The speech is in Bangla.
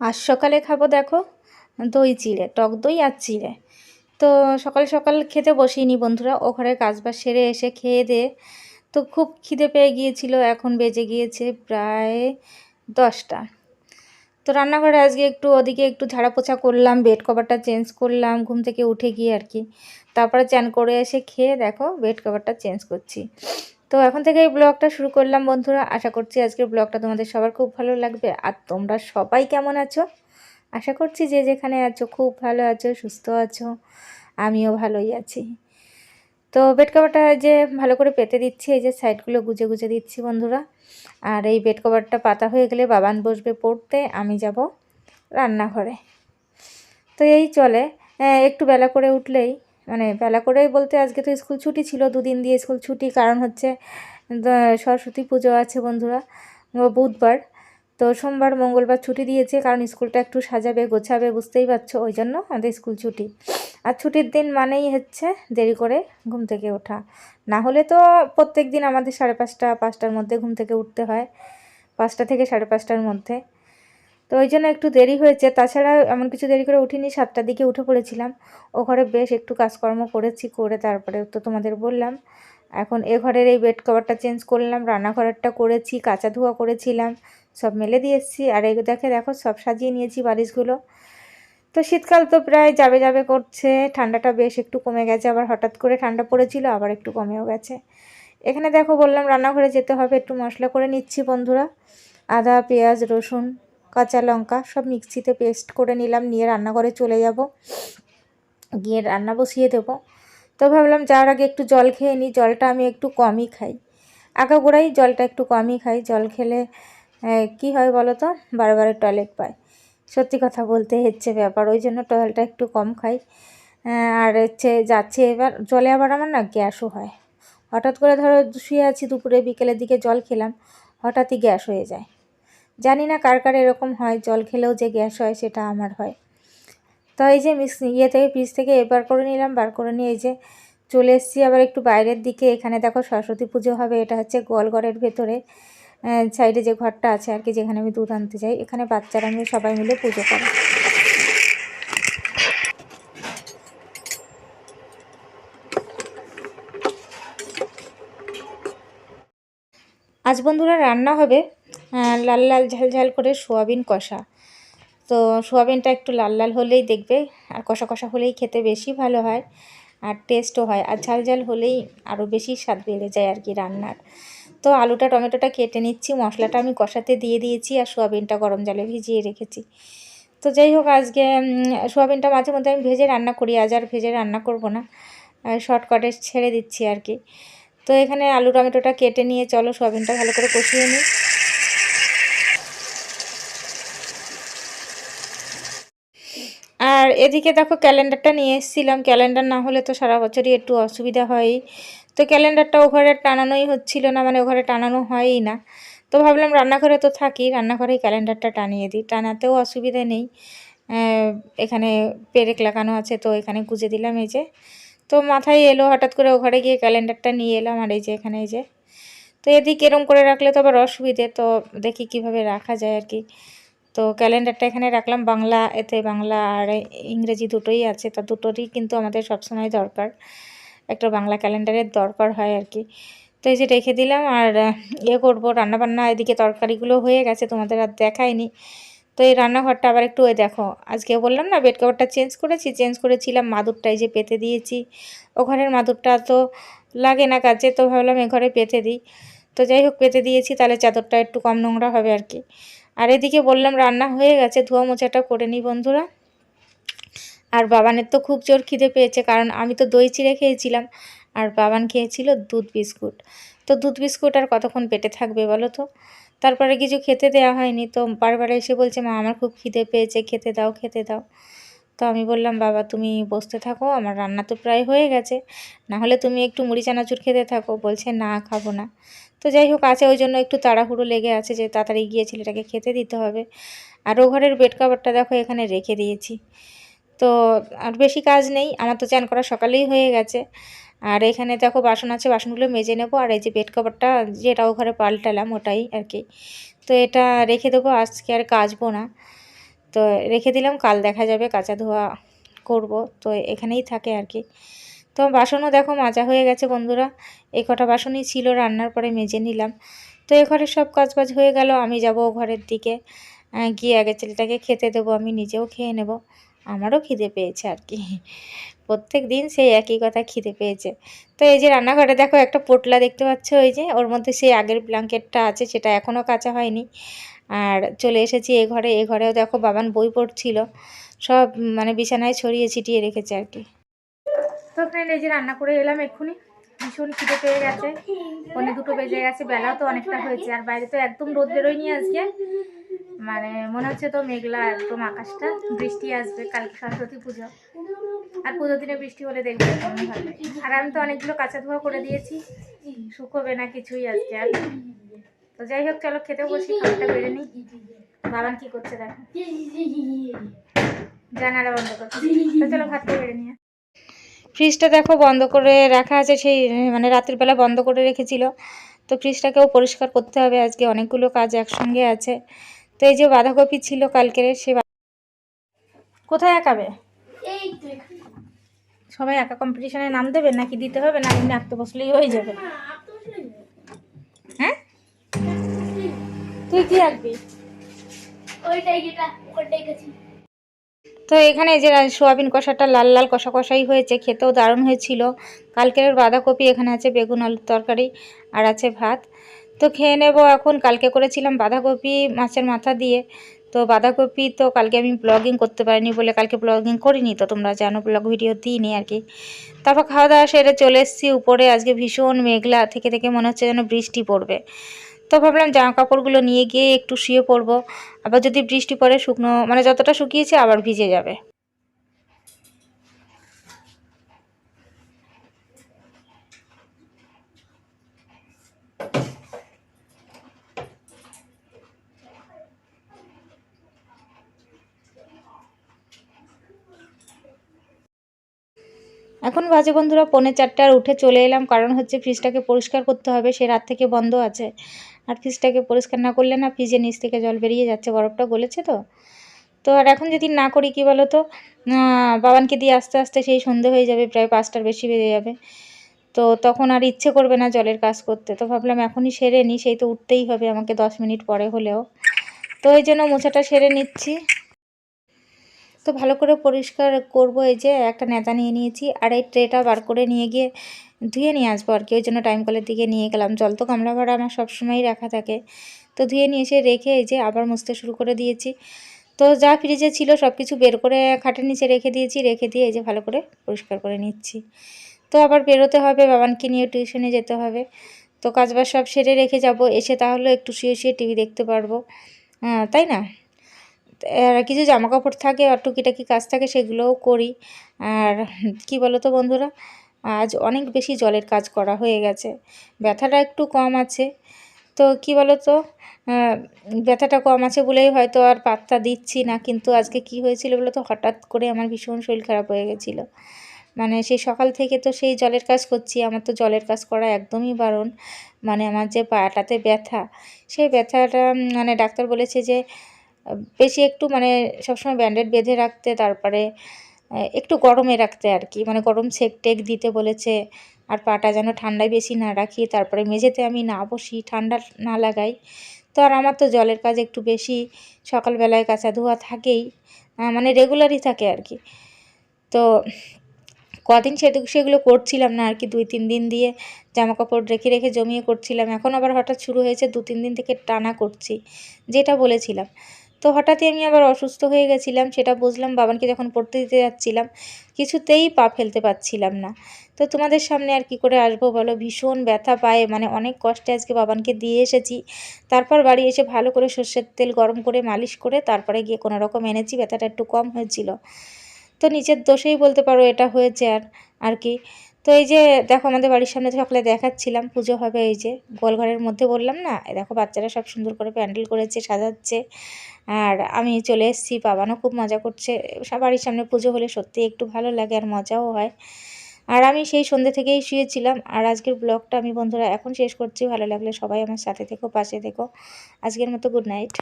আজ সকালে খাব দেখো, দই চিড়ে, টক দই আর চিড়ে। তো সকাল সকাল খেতে বসিনি বন্ধুরা, ও ঘরে কাজবাজ সেরে এসে খেয়ে দিয়ে তো খুব খিদে পেয়ে গিয়েছিল, এখন বেজে গিয়েছে প্রায় দশটা। তো রান্নাঘরে আজকে একটু ওদিকে একটু ঝাড়া পোছা করলাম, বেড কভারটা চেঞ্জ করলাম, ঘুম থেকে উঠে গিয়ে আর কি। তারপরে চান করে এসে খেয়ে দেখো, বেড কভারটা চেঞ্জ করছি। তো এখন থেকে এই ব্লগটা শুরু করলাম, বন্ধুরা। আশা করছি আজকের ব্লগটা তোমাদের সবার খুব ভালো লাগবে। আর তোমরা সবাই কেমন আছো? আশা করছি যে যেখানে আছো খুব ভালো আছো, সুস্থ আছো, আমিও ভালোই আছি। তো বেড কভারটা যে ভালো করে পেতে দিচ্ছি, এই যে সাইডগুলো গুজে গুজে দিচ্ছি, বন্ধুরা। আর এই বেড কভারটা পাতা হয়ে গেলে বাবান বসবে পড়তে, আমি যাব রান্নাঘরে। তো এই চলে। একটু বেলা করে উঠলেই মানে বেলা করেই বলতে আজকে তো স্কুল ছুটি ছিল, দুদিন দিয়ে স্কুল ছুটি। কারণ হচ্ছে সরস্বতী পুজো আছে বন্ধুরা বুধবার। তো সোমবার, মঙ্গলবার ছুটি দিয়েছে, কারণ স্কুলটা একটু সাজাবে, গোছাবে, বুঝতেই পারছ, ওই জন্য আমাদের স্কুল ছুটি। আর ছুটির দিন মানেই হচ্ছে দেরি করে ঘুম থেকে ওঠা। না হলে তো প্রত্যেক দিন আমাদের সাড়ে পাঁচটা, পাঁচটার মধ্যে ঘুম থেকে উঠতে হয়, পাঁচটা থেকে সাড়ে পাঁচটার মধ্যে। তো ওই জন্য একটু দেরি হয়েছে। তাছাড়া এমন কিছু দেরি করে উঠিনি, সাতটার দিকে উঠে পড়েছিলাম। ও ঘরে বেশ একটু কাজকর্ম করেছি, করে তারপরে তো তোমাদের বললাম। এখন এ ঘরের এই বেড কভারটা চেঞ্জ করলাম রান্নাঘরেরটা করেছি কাঁচা ধোয়া করেছিলাম, সব মেলে দিয়ে এসেছি। আর এই দেখে দেখো, সব সাজিয়ে নিয়েছি বালিশগুলো। তো শীতকাল তো প্রায় যাবে যাবে করছে, ঠান্ডাটা বেশ একটু কমে গেছে, আবার হঠাৎ করে ঠান্ডা পড়েছিল, আবার একটু কমেও গেছে। এখানে দেখো বললাম, রান্নাঘরে যেতে হবে, একটু মশলা করে নিচ্ছি বন্ধুরা। আদা, পেঁয়াজ, রসুন। কাঁচা লঙ্কা সব মিক্সিতে পেস্ট করে নিলাম, নিয়ে রান্নাঘরে চলে যাব। গিয়ে রান্না বসিয়ে দেবো। তো ভাবলাম যাওয়ার আগে একটু জল খেয়ে নিই, জলটা আমি একটু কমই খাই। আগাগোড়াই জলটা একটু কমই খাই, জল খেলে কি হয় বলো তো? বারে টয়লেট পায়। সত্যি কথা বলতে হচ্ছে ব্যাপার, ওই জন্য টয়লেটটা একটু কম খাই। আর হচ্ছে যাচ্ছে এবার, জলে আবার আমার না গ্যাসও হয়। হঠাৎ করে ধরো শুয়ে আছি দুপুরে, বিকেলের দিকে জল খেলাম, হঠাৎই গ্যাস হয়ে যায়। জানি না কার কার এরকম হয়, জল খেলেও যে গ্যাস হয় সেটা আমার হয়। তো এই যে মিক্স ইয়ে থেকে ফ্রিজ থেকে এবার করে নিলাম, বার করে নিয়ে এই যে চলে এসেছি। আবার একটু বাইরের দিকে, এখানে দেখো সরস্বতী পুজো হবে, এটা হচ্ছে গোয়ালঘরের ভেতরে সাইডে যে ঘরটা আছে আর কি, যেখানে আমি দুধ আনতে যাই। এখানে বাচ্চারা মিলে সবাই মিলে পুজো করে। আজ বন্ধুরা রান্না হবে লাল লাল ঝাল ঝাল করে সোয়াবিন কষা। তো সোয়াবিনটা একটু লাল লাল হলেই দেখবে, আর কষা কষা হলেই খেতে বেশি ভালো হয়, আর টেস্টও হয়, আর ঝাল ঝাল হলেই আরও বেশি স্বাদ বেড়ে যায় আর কি রান্নার। তো আলুটা, টমেটোটা কেটে নিচ্ছি, মশলাটা আমি কষাতে দিয়ে দিয়েছি, আর সোয়াবিনটা গরম জলে ভিজিয়ে রেখেছি। তো যাই হোক, আজকে সোয়াবিনটা মাঝে মধ্যে আমি ভেজে রান্না করি, আজ আর ভেজে রান্না করব না শর্টকাটে ছেড়ে দিচ্ছি আর কি। তো এখানে আলু, টমেটোটা কেটে নিয়ে চলো, সোয়াবিনটা ভালো করে কষিয়ে নিই। আর এদিকে দেখো ক্যালেন্ডারটা নিয়ে এসেছিলাম। ক্যালেন্ডার না হলে তো সারা বছরই একটু অসুবিধা হয়। তো ক্যালেন্ডারটা ও ঘরে টানানোই হচ্ছিল না মানে ও ঘরে টানানো হয়ই না। তো ভাবলাম রান্নাঘরে তো থাকি, রান্নাঘরেই ক্যালেন্ডারটা টানিয়ে দিই। টানাতেও অসুবিধা নেই। এখানে পেরেক লাগানো আছে তো এখানে গুজে দিলাম এই যে। তো মাথায় এলো, হঠাৎ করে ও ঘরে গিয়ে ক্যালেন্ডারটা নিয়ে এলাম আর এই যে এখানে এই যে। তো এদিকে এরম করে রাখলে তো আবার অসুবিধে, তো দেখি কীভাবে রাখা যায় আর কি। তো ক্যালেন্ডারটা এখানে রাখলাম। বাংলা, এতে বাংলা আর ইংরেজি দুটোই আছে। তা দুটোরই কিন্তু আমাদের সবসময় দরকার। একটা বাংলা ক্যালেন্ডারের দরকার হয় আর কি। তো এই যে রেখে দিলাম আর ইয়ে করব। রান্নাবান্না এদিকে তরকারিগুলো হয়ে গেছে, তোমাদের আর দেখায়নি তো এই রান্নাঘরটা আবার একটু ওই দেখো আজকে বললাম না, বেড কভারটা চেঞ্জ করেছি। চেঞ্জ করেছিলাম, মাদুরটাই যে পেতে দিয়েছি। ও ঘরের মাদুরটা তো লাগে না কাজে, তো ভাবলাম এ ঘরে পেতে দিই। তো যাই হোক, পেতে দিয়েছি। তাহলে চাদরটা একটু কম নোংরা হবে আর কি। আর এদিকে বললাম, রান্না হয়ে গেছে, ধোয়া মোছাটা করে নিই বন্ধুরা। আর বাবানের তো খুব জোর খিদে পেয়েছে, কারণ আমি তো দই চিড়ে খেয়েছিলাম, আর বাবান খেয়েছিল দুধ বিস্কুট। তো দুধ বিস্কুট আর কতক্ষণ পেটে থাকবে বলো তো? তারপরে কিছু খেতে দেওয়া হয়নি, তো বারবার এসে বলছে, মা, আমার খুব খিদে পেয়েছে, খেতে দাও খেতে দাও। তো আমি বললাম, বাবা, তুমি বসতে থাকো, আমার রান্না তো প্রায় হয়ে গেছে না হলে তুমি একটু মুড়ি চানাচুর খেতে থাকো। বলছে, না, খাব না। তো যাই হোক, আছে ওই জন্য একটু তাড়াহুড়ো লেগে আছে যে তাড়াতাড়ি গিয়ে ছেলেটাকে খেতে দিতে হবে। আর ও ঘরের বেড কাভারটা দেখো এখানে রেখে দিয়েছি। তো আর বেশি কাজ নেই, আমার তো চান করা সকালেই হয়ে গেছে। আর এখানে দেখো বাসন আছে, বাসনগুলো মেজে নেব। আর এই যে বেড কভারটা যেটা ও ঘরে পাল্টালাম ওটাই আর কি। তো এটা রেখে দেবো, আজকে আর কাচবো না। তো রেখে দিলাম, কাল দেখা যাবে, কাঁচা ধোয়া করব। তো এখানেই থাকে আর কি। তো বাসনও দেখো মাজা হয়ে গেছে বন্ধুরা। এই কটা বাসনই ছিল, রান্নার পরে মেজে নিলাম। তো এ ঘরের সব কাজ বাজ হয়ে গেল, আমি যাব ঘরের দিকে। গিয়ে আগে ছেলেটাকে খেতে দেবো, আমি নিজেও খেয়ে নেব। আমারও খিদে পেয়েছে আর কি। প্রত্যেক দিন সেই একই কথা খিদে পেয়েছে। তো এই যে রান্নাঘরে দেখো একটা পোটলা দেখতে পাচ্ছ, ওই যে ওর মধ্যে সেই আগের ব্ল্যাঙ্কেটটা আছে, সেটা এখনও কাঁচা হয়নি। আর চলে এসেছি এ ঘরে, এ ঘরেও দেখো বাবান বই পড়ছিল, সব মানে বিছানায় ছড়িয়ে ছিটিয়ে রেখেছে আর কি। তো ফ্রেন্ড এই যে রান্না করে এলাম এক্ষুনি। ভীষণ খিদে পেয়ে গেছে। পনে দুটো বেজে গেছে, বেলাও তো অনেকটা হয়েছে, আর বাইরে তো একদম রোদ বেরোয়নি আজকে। মানে মনে হচ্ছে তো মেঘলা, একদম আকাশটা। বৃষ্টি আসবে, কালকে সরস্বতী পুজো। আর পুজোর দিনে বৃষ্টি হলে দেখবে আর আমি তো অনেকগুলো কাঁচা ধোয়া করে দিয়েছি, শুকোবে না কিছুই আজকে আর। তো যাই হোক, চলো খেতেও বসি, খাবারটা বেড়ে নিই। বাবান কি করছে দেখো। জানালা বন্ধ করছে। চলো ভাতটা বেড়ে নিয়ে ফ্রিজটা দেখো বন্ধ করে রাখা আছে সেই মানে রাতের বেলা বন্ধ করে রেখেছিল। তো ফ্রিজটাকেও পরিষ্কার করতে হবে আজকে অনেকগুলো কাজ একসঙ্গে আছে। তো এই যে বাঁধাকপি ছিল কালকের সে কোথায় আঁকাবে। সবাই আঁকা কম্পিটিশনে নাম দেবে নাকি দিতে হবে? না এমনি আঁকতে বসলেই হয়ে যাবে। হ্যাঁ তুই কি আঁকবি ওইটাই যেটা ওখানটাই গেছি। তো এখানে যে সোয়াবিন কষাটা লাল লাল কষা কষাই হয়েছে, খেতেও দারুণ হয়েছিল। কালকের বাঁধাকপি এখানে আছে, বেগুন, আলুর তরকারি আর আছে ভাত। তো খেয়ে নেব এখন, কালকে করেছিলাম বাঁধাকপি মাছের মাথা দিয়ে। তো বাঁধাকপি তো কালকে আমি ব্লগিং করতে পারিনি বলে কালকে ব্লগিং করিনি, তো তোমরা জানো ব্লগ ভিডিও দিইনি আর কি। তারপর খাওয়া দাওয়া সেরে চলে এসেছি উপরে, আজকে ভীষণ মেঘলা, থেকে থেকে মনে হচ্ছে যেন বৃষ্টি পড়বে। তো ভাবলাম জামা কাপড়গুলো নিয়ে গিয়ে একটু শুয়ে পড়ব। আবার যদি বৃষ্টি পড়ে, শুকনো মানে যতটা শুকিয়েছে আবার ভিজে যাবে। এখন বাজে বন্ধুরা, পৌনে চারটে আর উঠে চলে এলাম। কারণ হচ্ছে ফ্রিজটাকে পরিষ্কার করতে হবে, সে রাত থেকে বন্ধ আছে। আর ফ্রিজটাকে পরিষ্কার না করলে না ফ্রিজের নিচ থেকে জল বেরিয়ে যাচ্ছে, বরফটা গলেছে তো। তো আর এখন যদি না করি কি বলো তো বাবানকে দিয়ে আস্তে আস্তে সেই সন্ধে হয়ে যাবে, প্রায় পাঁচটার বেশি বেড়ে যাবে। তো তখন আর ইচ্ছে করবে না জলের কাজ করতে। তো ভাবলাম এখনই সেরে নিই সেই তো উঠতেই হবে আমাকে দশ মিনিট পরে হলেও। তো এই জন্য মোছাটা সেরে নিচ্ছি। তো ভালো করে পরিষ্কার করব। এই যে একটা নেতা নিয়ে নিয়েছি আর এই ট্রেটা বার করে নিয়ে গিয়ে ধুয়ে নিয়ে আসব আর কি। ওই জন্য টাইম কলের দিকে নিয়ে গেলাম। জল তো গামলা ভাড়া আমার সবসময়ই রাখা থাকে। তো ধুয়ে নিয়ে এসে রেখে এই যে আবার মুছতে শুরু করে দিয়েছি। তো যা ফ্রিজে ছিল সব কিছু বের করে খাটের নিচে রেখে দিয়েছি। রেখে দিয়ে এই যে ভালো করে পরিষ্কার করে নিচ্ছি। তো আবার বেরোতে হবে, বাবানকে নিয়ে টিউশনে যেতে হবে। তো কাজবাজ সব সেরে রেখে যাব। এসে তাহলে একটু শুয়ে শুয়ে টিভি দেখতে পারব। তাই না? কিছু জামা কাপড় থাকে আর টুকিটাকি কাজ থাকে সেগুলোও করি। আর কি বলো তো বন্ধুরা, আজ অনেক বেশি জলের কাজ করা হয়ে গেছে। ব্যথাটা একটু কম আছে। তো কি বলো তো ব্যথাটা কম আছে বলেই হয়তো আর পাত্তা দিচ্ছি না, কিন্তু আজকে কি হয়েছিল বলো তো হঠাৎ করে আমার ভীষণ শরীর খারাপ হয়ে গেছিল। মানে সেই সকাল থেকে তো সেই জলের কাজ করছি, আমার তো জলের কাজ করা একদমই বারণ। মানে আমার যে পাটাতে ব্যথা, সেই ব্যথাটা মানে ডাক্তার বলেছে যে বেশি একটু মানে সবসময় ব্যান্ডেড বেঁধে রাখতে, তারপরে একটু গরমে রাখতে আর কি। মানে গরম সেক টেক দিতে বলেছে, আর পাটা যেন ঠান্ডায় বেশি না রাখি, তারপরে মেঝেতে আমি না বসি, ঠান্ডা না লাগাই। তো আর আমার তো জলের কাজ একটু বেশি, সকালবেলায় কাঁচা ধোয়া থাকেই মানে রেগুলারই থাকে আর কি। তো কদিন সে সেগুলো করছিলাম না আর কি, দুই তিন দিন দিয়ে জামা কাপড় রেখে রেখে জমিয়ে করছিলাম। এখন আবার হঠাৎ শুরু হয়েছে, দু তিন দিন থেকে টানা করছি, যেটা বলেছিলাম। তো হঠাৎই আমি আবার অসুস্থ হয়ে গেছিলাম, সেটা বুঝলাম, বাবানকে যখন পড়তে দিতে যাচ্ছিলাম, কিছুতেই পা ফেলতে পারছিলাম না। তো তোমাদের সামনে আর কি করে আসব বলো? ভীষণ ব্যথা পায়ে মানে অনেক কষ্টে আজকে বাবানকে দিয়ে এসেছি। তারপর বাড়ি এসে ভালো করে সর্ষের তেল গরম করে, মালিশ করে, তারপরে গিয়ে কোনো রকম এনেছি, ব্যথাটা একটু কম হয়েছিল। তো নিজের দোষেই বলতে পারো এটা হয়েছে আর আর কি। তো এই যে দেখো আমাদের বাড়ির সামনে সকালে দেখাচ্ছিলাম, পুজো হবে এই যে গোলঘরের মধ্যে বললাম না? দেখো বাচ্চারা সব সুন্দর করে প্যান্ডেল করেছে, সাজাচ্ছে। আর আমি চলে এসেছি, বাবানও খুব মজা করছে। বাড়ির সামনে পুজো হলে সত্যি একটু ভালো লাগে আর মজাও হয়। আর আমি সেই সন্ধ্যে থেকেই শুয়েছিলাম। আর আজকের ব্লগটা আমি বন্ধুরা এখন শেষ করছি। ভালো লাগলে সবাই আমার সাথে থেকো, পাশে থেকো। আজকের মতো গুড নাইট